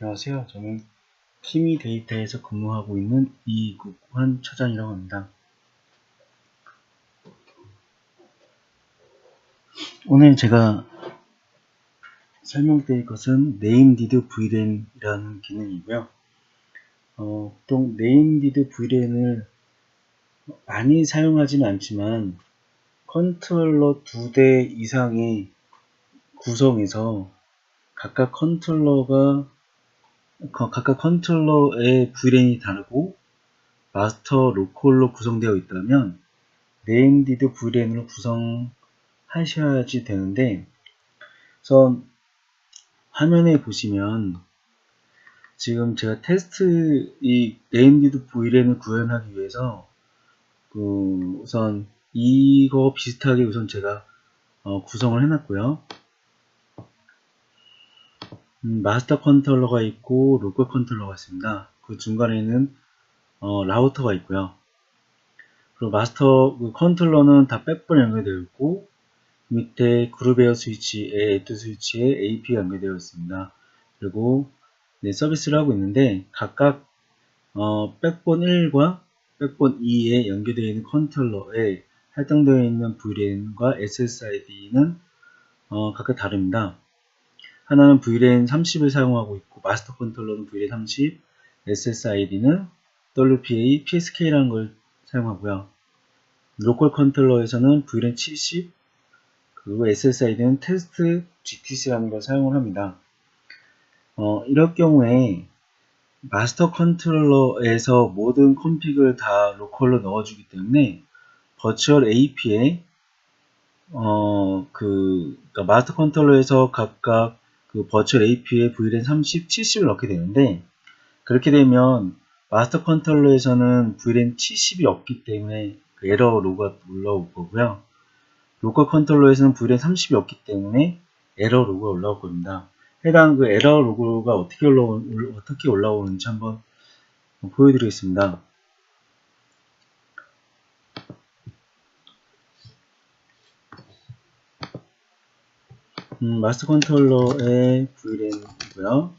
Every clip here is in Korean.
안녕하세요. 저는 키미 데이터에서 근무하고 있는 이국환 차장이라고 합니다. 오늘 제가 설명드릴 것은 named vlen이라는 기능이고요. 어, 보통 named vlen을 많이 사용하지는 않지만 컨트롤러 두 대 이상의 구성에서 각각 컨트롤러가 각각 컨트롤러의 vlen이 다르고 마스터 로컬로 구성되어 있다면 named vlen으로 구성하셔야지 되는데 우선 화면에 보시면 지금 제가 테스트 이 named vlen을 구현하기 위해서 그 우선 이거 비슷하게 우선 제가 어 구성을 해놨고요. 음, 마스터 컨트롤러가 있고 로컬 컨트롤러가 있습니다. 그 중간에는 어, 라우터가 있고요. 그리고 마스터 그 컨트롤러는 다 백번 연결되어 있고 밑에 그룹웨어 스위치에 에드 스위치에 AP가 연결되어 있습니다. 그리고 네, 서비스를 하고 있는데 각각 어, 백본 1과 백본 2에 연결되어 있는 컨트롤러에 할당되어 있는 VLAN과 SSID는 어, 각각 다릅니다. 하나는 VLAN 30을 사용하고 있고 마스터 컨트롤러는 VLAN 30, SSID는 WPA, PSK라는 걸 사용하고요. 로컬 컨트롤러에서는 VLAN 70, 그리고 SSID는 테스트 GTC라는 걸 사용을 합니다. 어, 이럴 경우에 마스터 컨트롤러에서 모든 컴픽을 다 로컬로 넣어주기 때문에 버추얼 AP에 어, 그, 그러니까 마스터 컨트롤러에서 각각 그 버추얼 AP에 VLAN 30, 70을 넣게 되는데 그렇게 되면 마스터 컨트롤러에서는 VLAN 70이 없기 때문에 그 에러 로그가 올라올 거고요. 로컬 컨트롤러에서는 VLAN 30이 없기 때문에 에러 로그가 올라올 겁니다. 해당 그 에러 로그가 어떻게 올라오는지 한번 보여드리겠습니다. 음, 마스터 컨트롤러의 VLAN이고요.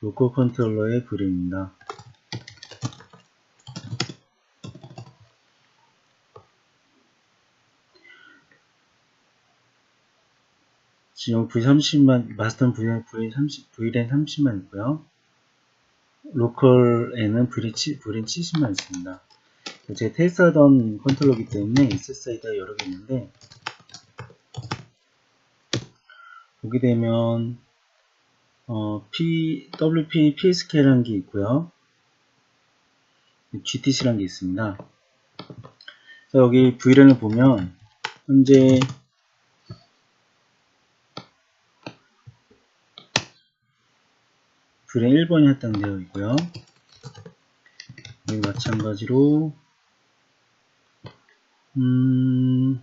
로컬 컨트롤러의 VLAN입니다. 지금 V30만, 마스터는 VLAN, V30, VLAN 30만 있고요. 로컬에는 VLAN 70만 있습니다. 제가 테스트하던 컨트롤러기 때문에 SSI가 여러 개 있는데 보게 되면 어, P, WP, PSK라는 게 있고요. GTC라는 게 있습니다. 여기 VLAN을 보면 현재 VLAN 1번이 할당되어 있고요. 마찬가지로 음,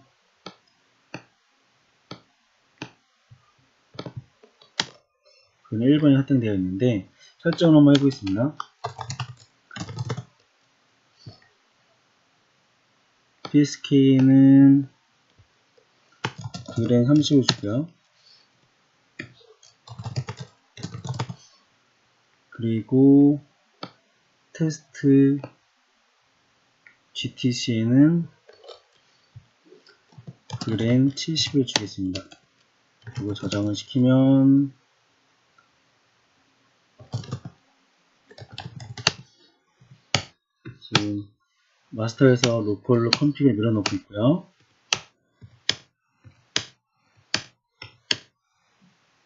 그는 1번이 할당되어 있는데 설정을 한번 해보겠습니다. PSK는 그랜 30을 주고요. 그리고 테스트 GTC에는 그램 70을 주겠습니다. 그리고 저장을 시키면 지금 마스터에서 로컬로 컴픽에 늘어놓고 있고요.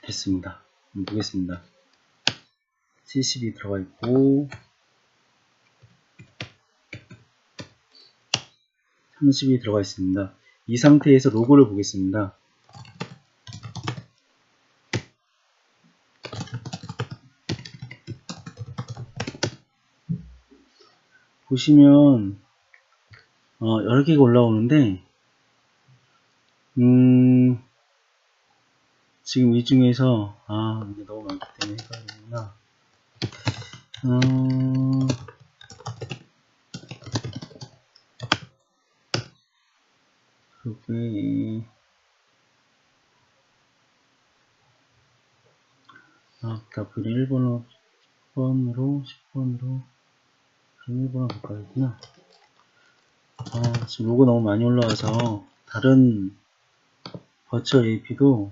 됐습니다. 보겠습니다. 70이 들어가 있고 30이 들어가 있습니다. 이 상태에서 로고를 보겠습니다. 보시면 어, 여러 개가 올라오는데 음, 지금 이 중에서 아 이게 너무 많기 때문에 헷갈리구나 어, 그게 다 VLAN 1번으로 10번으로 10번으로 1번으로 바꿔야겠구나 아, 지금 로고 너무 많이 올라와서 다른 버처 AP도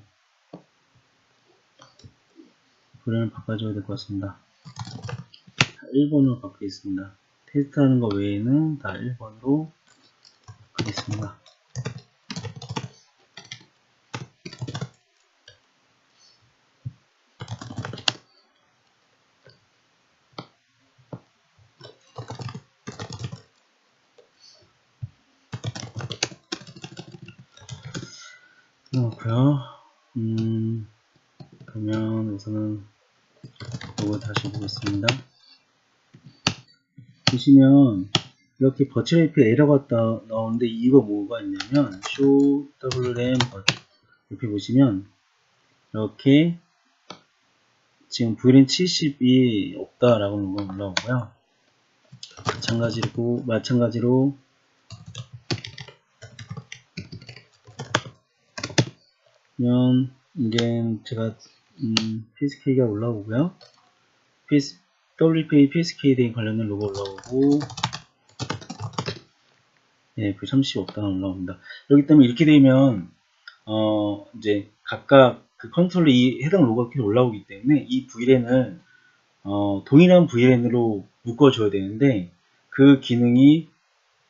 브랜을 바꿔줘야 될 것 같습니다. 1번으로 바꾸겠습니다. 테스트하는 거 외에는 다 1번으로 바꾸겠습니다. 그렇고요. 음, 그러면 우선은 이거 다시 보겠습니다. 보시면 이렇게 버츄얼 API 에러가 따, 나오는데 이거 뭐가 있냐면 show wm 이렇게 보시면 이렇게 지금 VLAN 70이 없다라고 올라오고요. 마찬가지로 마찬가지로 그러면 이제 제가 음, PSK가 올라오고요. PS, WPA PSK 관련된 로고 올라오고 예, 그 30없당 올라옵니다. 그렇기 때문에 이렇게 되면 어, 이제 각각 그 컨트롤러 이 해당 로고가 계속 올라오기 때문에 이 VLAN을 어, 동일한 VLAN으로 묶어줘야 되는데 그 기능이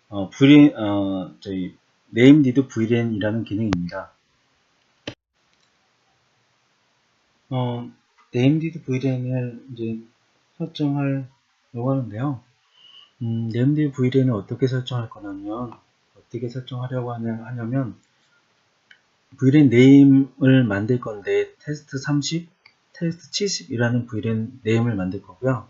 어, VLAN, 어, 저희 named VLAN이라는 기능입니다. 어, named VLAN을 이제 설정하려고 하는데요. 음, named VLAN을 어떻게 설정할 거냐면, 어떻게 설정하려고 하냐, 하냐 면, VLAN name을 만들 건데, 테스트 30, 테스트 70이라는 VLAN name을 만들 거고요.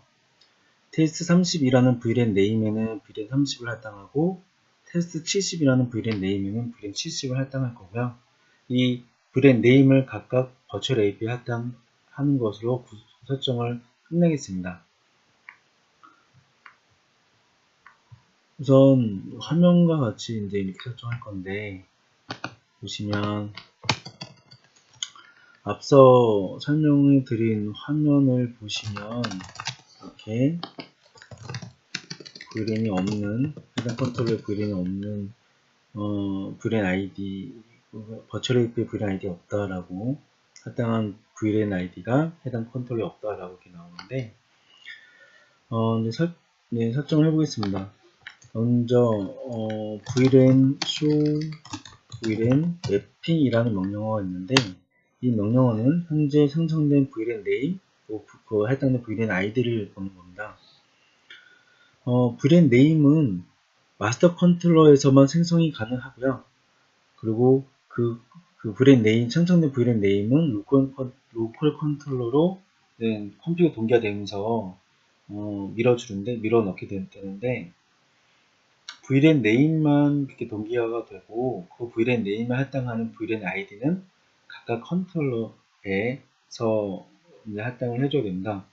테스트 30이라는 VLAN name에는 VLAN 30을 할당하고, 테스트 70이라는 VLAN name에는 VLAN 70을 할당할 거고요. 이 VLAN name을 각각 버추얼 API 할당하는 것으로 설정을 끝내겠습니다. 우선 화면과 같이 이제 이렇게 설정할 건데 보시면 앞서 설명해 드린 화면을 보시면 이렇게 VLAN이 없는 해당 컨트롤에 VLAN이 없는 어, VLAN ID 버추얼 API VLAN ID 없다라고 할당한 VLAN ID가 해당 컨트롤이 없다라고 이렇게 나오는데 어, 이제 설, 네, 설정을 해보겠습니다. 먼저 어, VLAN show VLAN mapping이라는 명령어가 있는데 이 명령어는 현재 생성된 VLAN name 그 할당된 VLAN ID를 보는 겁니다. 어, VLAN name은 마스터 컨트롤러에서만 생성이 가능하고요. 그리고 그, 그 VLAN name, 생성된 VLAN name은 로컬, 로컬 컨트롤러로 네, 컴퓨터 동기화되면서 어, 밀어주는데, 밀어 넣게 되는데, VLAN name만 이렇게 동기화가 되고, 그 VLAN name에 할당하는 VLAN ID는 각각 컨트롤러에서 할당을 해줘야 됩니다.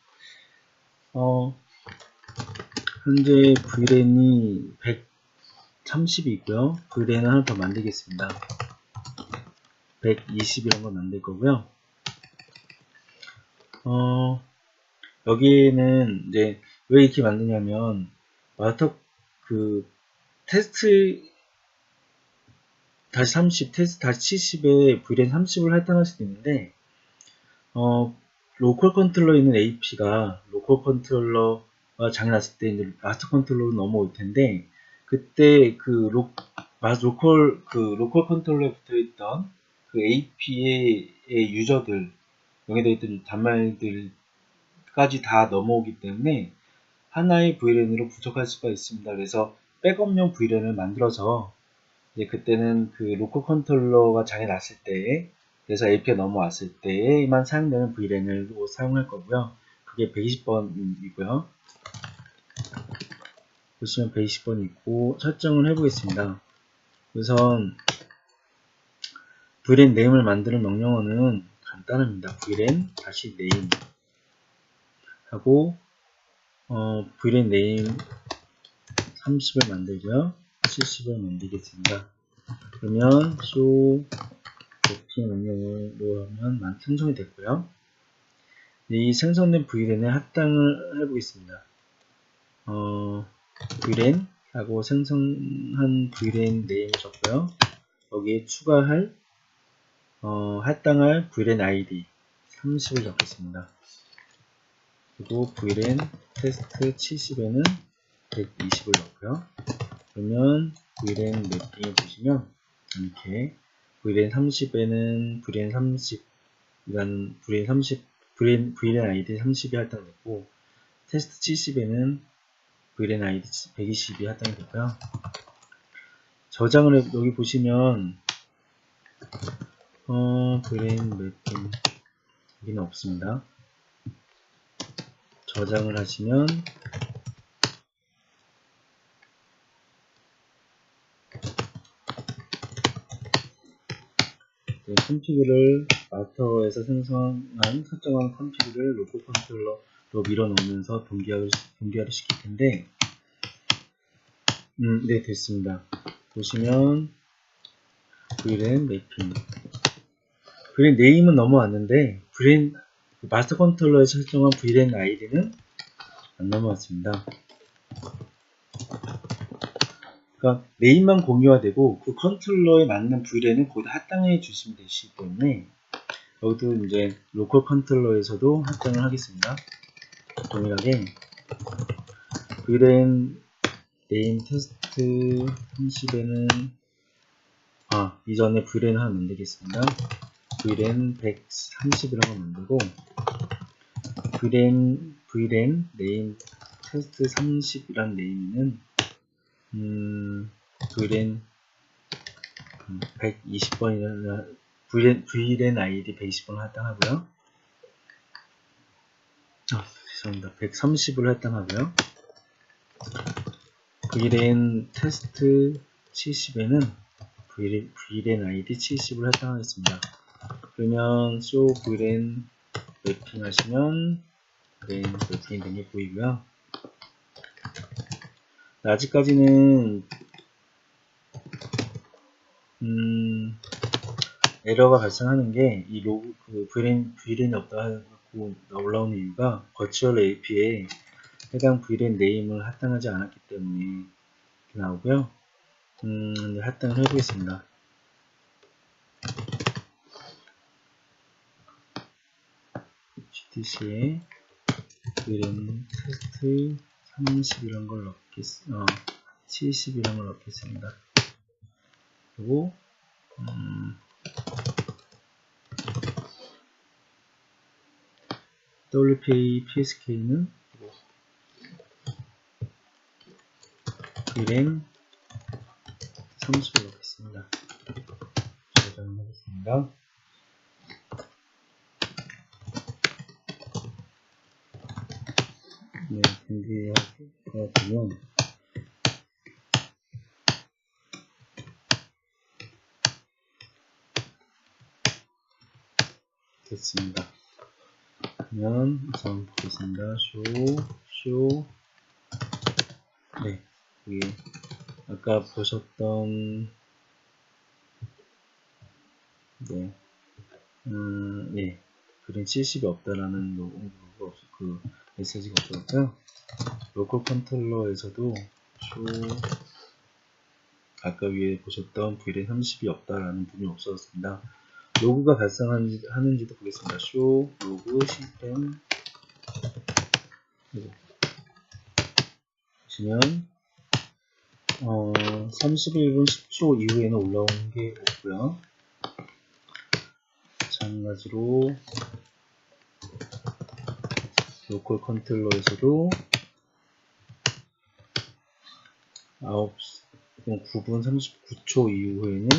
어, 현재 VLAN이 130이 있고요. VLAN 하나 더 만들겠습니다. 120이라는 걸 만들 거고요. 어, 여기에는 이제 왜 이렇게 만드냐면 마스터 그 테스트 다시 30 테스트 다시 70에 VLAN 30을 할당할 수도 있는데 어, 로컬 컨트롤러 있는 AP가 로컬 컨트롤러가 장애 났을 때 이제 마스터 컨트롤러로 넘어올 텐데 그때 그 로, 로컬 그 로컬 컨트롤러에 붙어 있던 그 AP의 유저들 용해되어 있던 단말들까지 다 넘어오기 때문에 하나의 VLAN으로 부족할 수가 있습니다. 그래서 백업용 VLAN을 만들어서 이제 그때는 그 로컬 컨트롤러가 장애 났을 때 그래서 AP가 넘어왔을 때에만 사용되는 VLAN을 사용할 거고요. 그게 120번이고요. 보시면 120번 있고 설정을 해보겠습니다. 우선 VLAN 네임을 만드는 명령어는 간단합니다. VLAN 다시 네임 하고 어, VLAN 네임 30을 만들고요. 70을 만들겠습니다. 그러면 show copy 명령어로 하면 생성이 됐고요. 이 생성된 VLAN에 합당을 해보겠습니다. 어, VLAN 하고 생성한 VLAN 네임을 적고요. 여기에 추가할 어, 할당할 VLAN ID 30을 적겠습니다. 그리고 VLAN 테스트 70에는 120을 넣고요. 그러면 VLAN 맵핑을 보시면 이렇게 VLAN 30에는 VLAN 30이라는 VLAN 30 VLAN, VLAN ID 30이 할당됐고 테스트 70에는 VLAN ID 120이 할당이 됐고요. 저장을 해, 여기 보시면 어, VLAN 맵핑 여기는 없습니다. 저장을 하시면 컴피그를 마스터에서 생성한 설정한 컴피그를 로컬 컨트롤러로 밀어넣으면서 동기화를, 동기화를 시킬 텐데 음, 네 됐습니다. 보시면 VLAN 매핑 VLAN 네임은 넘어왔는데 VLAN 마스터 컨트롤러에 설정한 VLAN 아이디는 안 넘어왔습니다. 그러니까 네임만 공유화되고 그 컨트롤러에 맞는 VLAN은 거기다 합당해 주시면 되시기 때문에 여기도 이제 로컬 컨트롤러에서도 합당을 하겠습니다. 동일하게 VLAN 네임 테스트 30에는 아 이전에 VLAN 하나 만들겠습니다. VLAN 130이라고 만들고 VLAN 네임 테스트 30이란 네임은 음, VLAN 120번이나 VLAN, VLAN ID 120번 할당하고요. 아, 죄송합니다. 130을 할당하고요. VLAN 테스트 70에는 VLAN, VLAN ID 70을 할당하겠습니다. 그러면 show VLAN 매핑 하시면 VLAN 매핑 등이 보이고요. 아직까지는 음, 에러가 발생하는 게 이 로그 그 VLAN VLAN이 없다 하고 올라오는 이유가 버추얼 AP에 해당 VLAN 네임을 합당하지 않았기 때문에 나오고요. 음, 합당을 해보겠습니다. GTC에 VLAN 테스트 30 이런 걸 넣겠, 어, 70 이런 걸 넣겠습니다. 그리고, 음, WPA PSK는 VLAN 30을 넣겠습니다. 저장하겠습니다. 네, 보면 됐습니다. 그러면 우선 보겠습니다. 쇼, 쇼, 네, 여기 아까 보셨던 네, 음, 예, 그린 70이 없다라는 그 메시지가 없었고요. 로컬 컨트롤러에서도 쇼 아까 위에 보셨던 VLAN 30이 없다라는 부분이 없어졌습니다. 로그가 발생하는지도 보겠습니다. 쇼 로그 시스템 보시면 어, 31분 10초 이후에는 올라온 게 없고요. 마찬가지로 로컬 컨트롤러에서도 9, 9분 39초 이후에는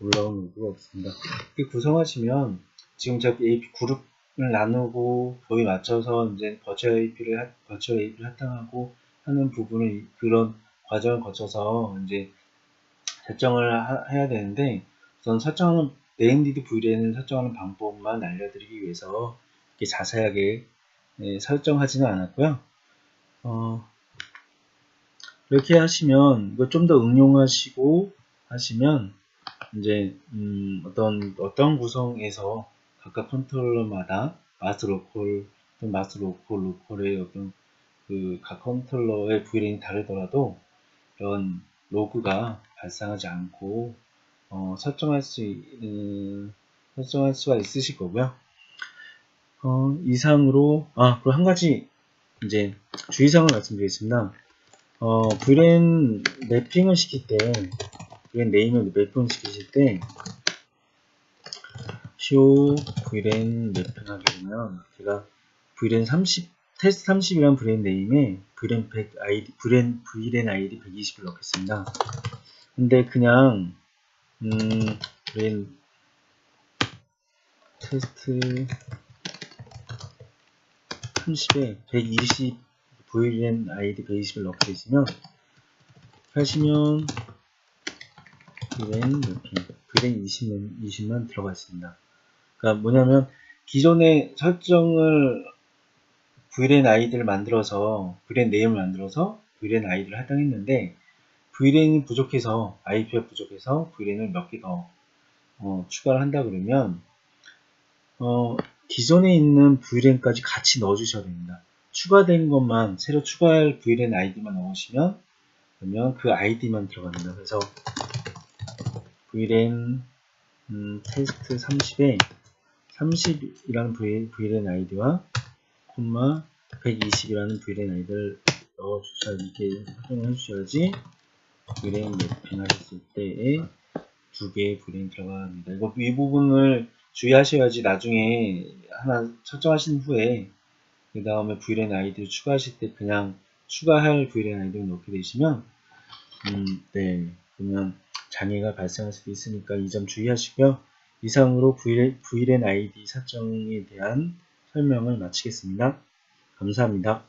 올라온 로그가 없습니다. 이렇게 구성하시면 지금 제가 AP 그룹을 나누고 거기 맞춰서 이제 버추얼 AP를 버추얼 AP를 할당하고 하는 부분을 그런 과정을 거쳐서 이제 설정을 하, 해야 되는데 우선 설정하는 네임디드 VLAN을 설정하는 방법만 알려드리기 위해서 이렇게 자세하게 네, 설정하지는 않았고요. 어, 이렇게 하시면 이거 좀 더 응용하시고 하시면 이제 음, 어떤 어떤 구성에서 각각 컨트롤러마다 마스터 로컬 또는 마스터 로컬 로컬의 어떤 그 각 컨트롤러의 VLAN이 다르더라도 이런 로그가 발생하지 않고 어, 설정할 수 있는 설정할 수가 있으실 거고요. 어, 이상으로 아 그리고 한 가지 이제 주의사항을 말씀드리겠습니다. 어, VLAN 매핑을 시킬 때 VLAN 네임을 매핑을 시키실 때 show VLAN 매핑하게 되면 제가 VLAN 30 테스트 30이라는 VLAN 네임에 VLAN 100 ID VLAN VLAN ID 120을 넣겠습니다. 근데 그냥 음, VLAN 테스트 30에 120 VLAN ID 120을 넣게 되시면 하시면 VLAN 매핑 VLAN 20만, 20만 들어가 있습니다. 그러니까 뭐냐면 기존의 설정을 VLAN 아이디를 만들어서 VLAN 네임을 만들어서 VLAN 아이디를 할당했는데 VLAN이 부족해서 IP가 부족해서 VLAN을 몇 개더 어, 추가를 한다 그러면 어, 기존에 있는 VLAN까지 같이 넣어주셔야 됩니다. 추가된 것만 새로 추가할 VLAN 아이디만 넣으시면 그러면 그 아이디만 들어갑니다. 그래서 VLAN 음, 테스트 30에 30이라는 VLAN 아이디와 콤마 120이라는 VLAN 아이디를 넣어주셔야 이렇게 확인을 해주셔야지 VLAN 매핑 하셨을 때에 두 개의 VLAN 들어갑니다. 이거 이 부분을 주의하셔야지 나중에 하나 설정하신 후에 그 다음에 VLAN 아이디를 추가하실 때 그냥 추가할 VLAN 아이디를 넣게 되시면 음, 네 그러면 장애가 발생할 수도 있으니까 이 점 주의하시고요. 이상으로 VLAN 아이디 설정에 대한 설명을 마치겠습니다. 감사합니다.